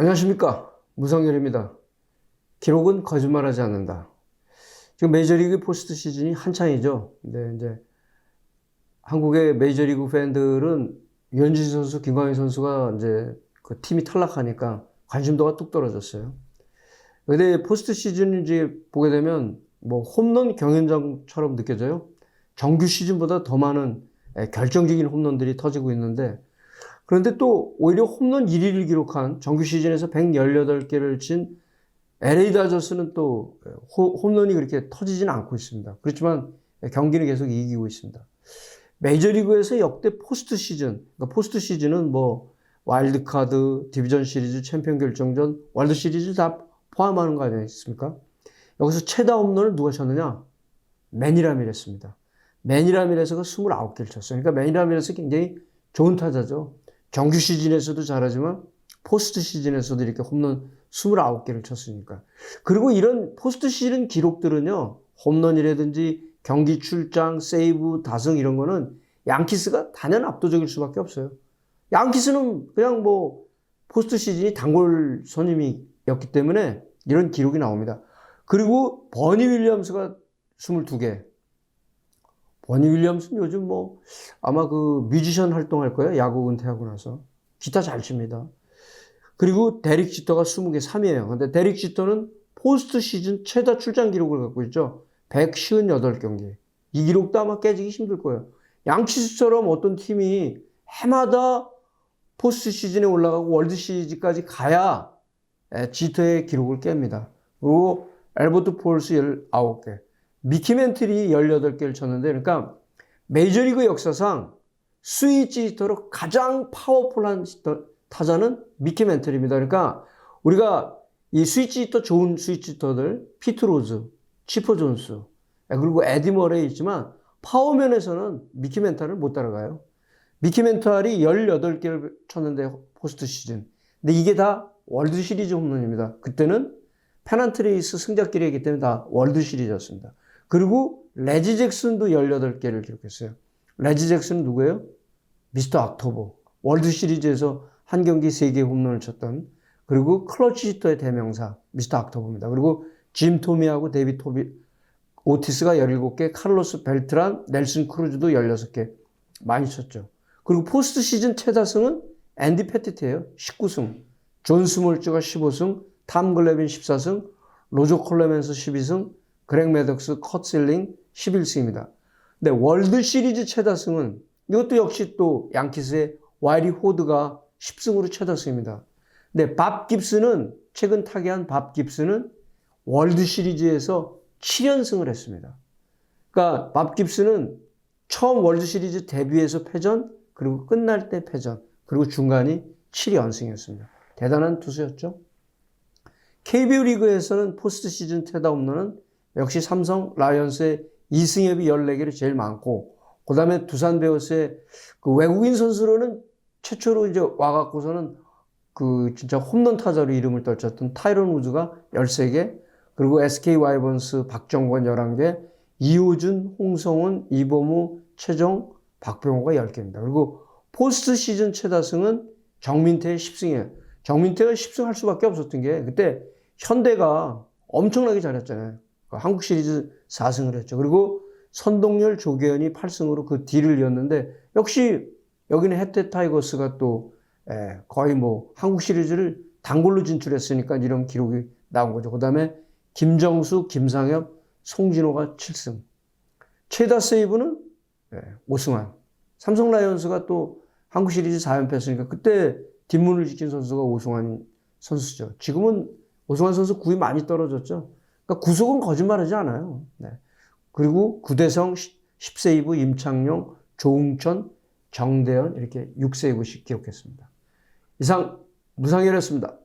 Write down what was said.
안녕하십니까. 무성열입니다. 기록은 거짓말하지 않는다. 지금 메이저리그 포스트 시즌이 한창이죠. 근데 이제 한국의 메이저리그 팬들은 유현진 선수, 김광현 선수가 이제 그 팀이 탈락하니까 관심도가 뚝 떨어졌어요. 근데 포스트 시즌 이제 보게 되면 뭐 홈런 경연장처럼 느껴져요. 정규 시즌보다 더 많은 에, 결정적인 홈런들이 터지고 있는데 그런데 또 오히려 홈런 1위를 기록한 정규 시즌에서 118개를 친 LA 다저스는 또 호- 홈런이 그렇게 터지진 않고 있습니다. 그렇지만 경기는 계속 이기고 있습니다. 메이저리그에서 역대 포스트 시즌, 그러니까 포스트 시즌은 뭐 와일드카드, 디비전 시리즈, 챔피언 결정전, 월드 시리즈 다 포함하는 거 아니겠습니까? 여기서 최다 홈런을 누가 쳤느냐? 매니라밀했습니다. 매니라밀에서가 29개를 쳤어요. 그러니까 매니라밀에서 굉장히 좋은 타자죠. 정규 시즌에서도 잘하지만 포스트 시즌에서도 이렇게 홈런 29개를 쳤으니까. 그리고 이런 포스트 시즌 기록들은요, 홈런이라든지 경기 출장, 세이브, 다승 이런 거는 양키스가 단연 압도적일 수밖에 없어요. 양키스는 그냥 뭐 포스트 시즌이 단골 손님이었기 때문에 이런 기록이 나옵니다. 그리고 버니 윌리엄스가 22개. 버니 윌리엄스는 요즘 뭐 아마 그 뮤지션 활동할 거예요. 야구 은퇴하고 나서. 기타 잘 칩니다. 그리고 데릭 지터가 20개 3위에요. 근데 데릭 지터는 포스트 시즌 최다 출장 기록을 갖고 있죠. 158경기. 이 기록도 아마 깨지기 힘들 거예요. 양키스처럼 어떤 팀이 해마다 포스트 시즌에 올라가고 월드 시리즈까지 가야 에, 지터의 기록을 깹니다. 그리고 엘버트 폴스 19개. 미키멘트리 18개를 쳤는데, 그러니까 메이저리그 역사상 스위치 히터로 가장 파워풀한 타자는 미키멘트리입니다. 그러니까 우리가 이 스위치 히터 좋은 스위치 히터들, 피트 로즈, 치퍼 존스, 그리고 에디 머레이 있지만 파워면에서는 미키멘탈을 못 따라가요. 미키멘탈이 18개를 쳤는데 포스트 시즌. 근데 이게 다 월드 시리즈 홈런입니다. 그때는 페난트레이스 승자끼리이기 때문에 다 월드 시리즈였습니다. 그리고 레지 잭슨도 18개를 기록했어요. 레지 잭슨은 누구예요? 미스터 악토버. 월드 시리즈에서 한 경기 3개 홈런을 쳤던 그리고 클러치 히터의 대명사 미스터 악토버입니다. 그리고 짐 토미하고 데이비 토비 오티스가 17개, 카를로스 벨트란, 넬슨 크루즈도 16개 많이 쳤죠. 그리고 포스트 시즌 최다승은 앤디 패티트예요. 19승. 존 스몰츠가 15승, 탐 글레빈 14승, 로저 콜레멘스 12승, 그렉 매덕스, 컷실링 11승입니다. 근데 월드 시리즈 최다승은 이것도 역시 또 양키스의 와이리 호드가 10승으로 최다승입니다. 근데 밥 깁스는 최근 타계한 밥 깁스는 월드 시리즈에서 7연승을 했습니다. 그러니까 밥 깁스는 처음 월드 시리즈 데뷔해서 패전, 그리고 끝날 때 패전, 그리고 중간이 7연승이었습니다. 대단한 투수였죠. KBO 리그에서는 포스트 시즌 태다 홈런은 역시 삼성 라이언스의 이승엽이 14개를 제일 많고, 그 다음에 두산 베어스의 그 외국인 선수로는 최초로 이제 와갖고서는 그 진짜 홈런 타자로 이름을 떨쳤던 타이런 우즈가 13개, 그리고 SK 와이번스 박정권 11개, 이호준, 홍성훈, 이범우, 최정, 박병호가 10개입니다. 그리고 포스트 시즌 최다승은 정민태의 10승이에요. 정민태가 10승 할 수밖에 없었던 게 그때 현대가 엄청나게 잘했잖아요. 그 한국 시리즈 4승을 했죠. 그리고 선동열, 조계현이 8승으로 그 뒤를 이었는데 역시 여기는 해태 타이거스가 또 예, 거의 뭐 한국 시리즈를 단골로 진출했으니까 이런 기록이 나온 거죠. 그 다음에 김정수, 김상엽, 송진호가 7승. 최다 세이브는 예, 오승환. 삼성 라이온스가 또 한국 시리즈 4연패 했으니까 그때 뒷문을 지킨 선수가 오승환 선수죠. 지금은 오승환 선수 구위 많이 떨어졌죠. 그러니까 구속은 거짓말하지 않아요. 네. 그리고 구대성 10세이브, 임창용, 조웅천, 정대현 이렇게 6세이브씩 기록했습니다. 이상 무상이었습니다.